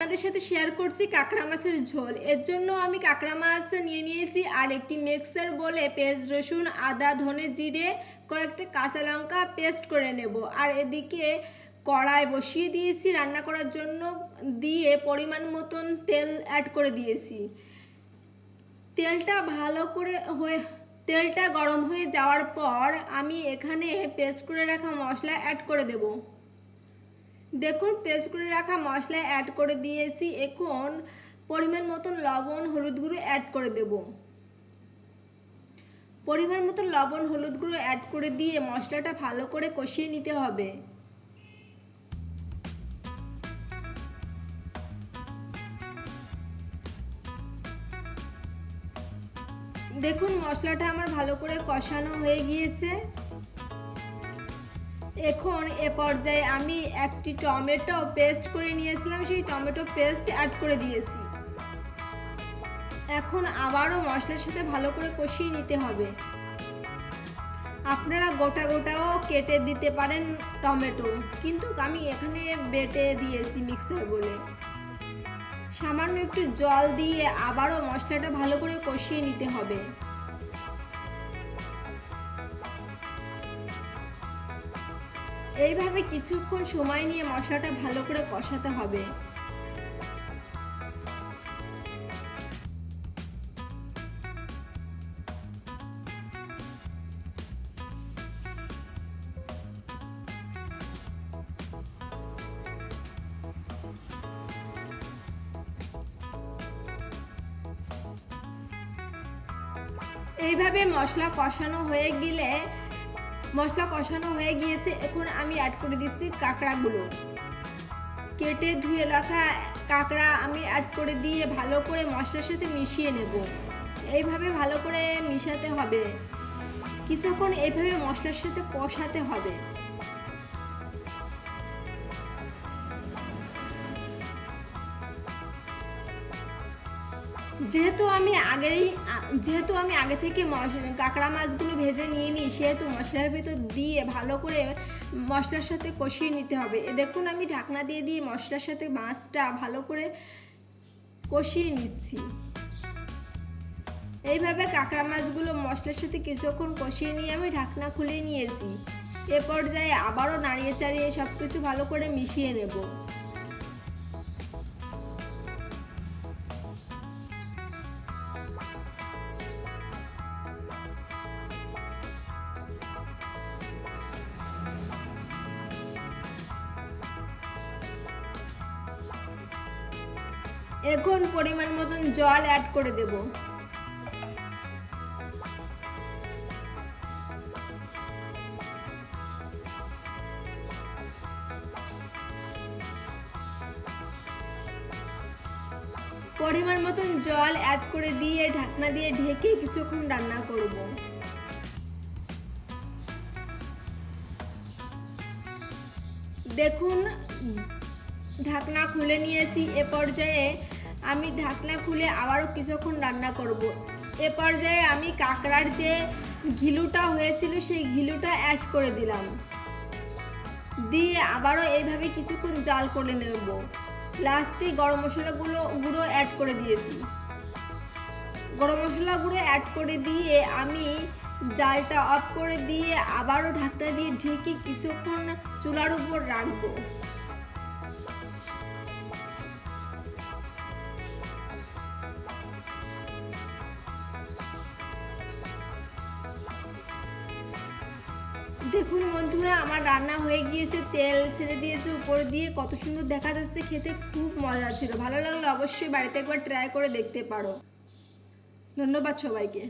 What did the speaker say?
আপনাদের সাথে শেয়ার করছি কাঁকড়া মাছের ঝোল। এর জন্য আমি কাঁকড়া মাছ নিয়ে নিয়েছি আর একটি মিক্সার বলে পেঁয়াজ, রসুন, আদা, ধনে জিরে, কয়েকটা কাঁচা লঙ্কা পেস্ট করে নেব। আর এদিকে কড়াই বসিয়ে দিয়েছি, রান্না করার জন্য দিয়ে পরিমাণ মতন তেল অ্যাড করে দিয়েছি। তেলটা ভালো করে হয়ে, তেলটা গরম হয়ে যাওয়ার পর আমি এখানে পেস্ট করে রাখা মশলা অ্যাড করে দেবো। দেখুন, পেস্ট করে রাখা মশলা অ্যাড করে দিয়েছি। এখন পরিমাণ মতন লবণ, হলুদ গুঁড়ো অ্যাড করে দেব। পরিমাণ মতন লবণ, হলুদ গুঁড়ো অ্যাড করে দিয়ে মশলাটা ভালো করে কষিয়ে নিতে হবে। দেখুন, মশলাটা আমার ভালো করে কষানো হয়ে গিয়েছে। এখন এ পর্যায়ে আমি একটি টমেটো পেস্ট করে নিয়েছিলাম, সেই টমেটো পেস্ট অ্যাড করে দিয়েছি। এখন আবারও মশলার সাথে ভালো করে কষিয়ে নিতে হবে। আপনারা গোটা গোটাও কেটে দিতে পারেন টমেটো, কিন্তু আমি এখানে বেটে দিয়েছি মিক্সার বলে। সামান্য একটু জল দিয়ে আবারও মশলাটা ভালো করে কষিয়ে নিতে হবে। এইভাবে কিছুক্ষণ সময় নিয়ে মশলাটা ভালো করে কষাতে হবে। এইভাবে মশলা কষানো হয়ে গেলে মশলা কষানো হয়ে গিয়েছে, এখন আমি অ্যাড করে দিচ্ছি কাঁকড়াগুলো। কেটে ধুয়ে রাখা কাঁকড়া আমি অ্যাড করে দিয়ে ভালো করে মশলার সাথে মিশিয়ে নেব। এইভাবে ভালো করে মিশাতে হবে। কিছুক্ষণ এইভাবে মশলার সাথে কষাতে হবে। যেহেতু আমি আগেই যেহেতু আমি আগে থেকে মশলা কাঁকড়া মাছগুলো ভেজে নিয়ে নিই, সেহেতু মশলার ভিতর দিয়ে ভালো করে মশলার সাথে কষিয়ে নিতে হবে। এ দেখুন আমি ঢাকনা দিয়ে দিয়ে মশলার সাথে মাছটা ভালো করে কষিয়ে নিচ্ছি। এইভাবে কাঁকড়া মাছগুলো মশলার সাথে কিছুক্ষণ কষিয়ে নিয়ে আমি ঢাকনা খুলে নিয়েছি। এ পর্যায়ে আবারও নাড়িয়ে চাড়িয়ে সব কিছু ভালো করে মিশিয়ে নেব। এখন পরিমাণ মতন জল অ্যাড করে দেব। পরিমাণ মতন জল অ্যাড করে দিয়ে ঢাকনা দিয়ে ঢেকে কিছুক্ষণ রান্না করব। দেখুন ঢাকনা খুলে নিয়েছি। এ পর্যায়ে আমি ঢাকনা খুলে আবারও কিছুক্ষণ রান্না করব। এ পর্যায়ে আমি কাঁকড়ার যে ঘিলুটা হয়েছিল, সেই ঘিলুটা অ্যাড করে দিলাম। দিয়ে আবারও এইভাবে কিছুক্ষণ জাল করে নেব। লাস্টে গরম মশলাগুলো গুঁড়ো অ্যাড করে দিয়েছি। গরম মশলা গুঁড়ো অ্যাড করে দিয়ে আমি জালটা অফ করে দিয়ে আবারও ঢাকনা দিয়ে ঢেকে কিছুক্ষণ চুলার উপর রাখব। দেখুন বন্ধুরা, আমার রান্না হয়ে গিয়েছে, তেল ছেড়ে দিয়েছে উপর দিয়ে। কত সুন্দর দেখা যাচ্ছে, খেতে খুব মজা ছিল। ভালো লাগলে অবশ্যই বাড়িতে একবার ট্রাই করে দেখতে পারো। ধন্যবাদ সবাইকে।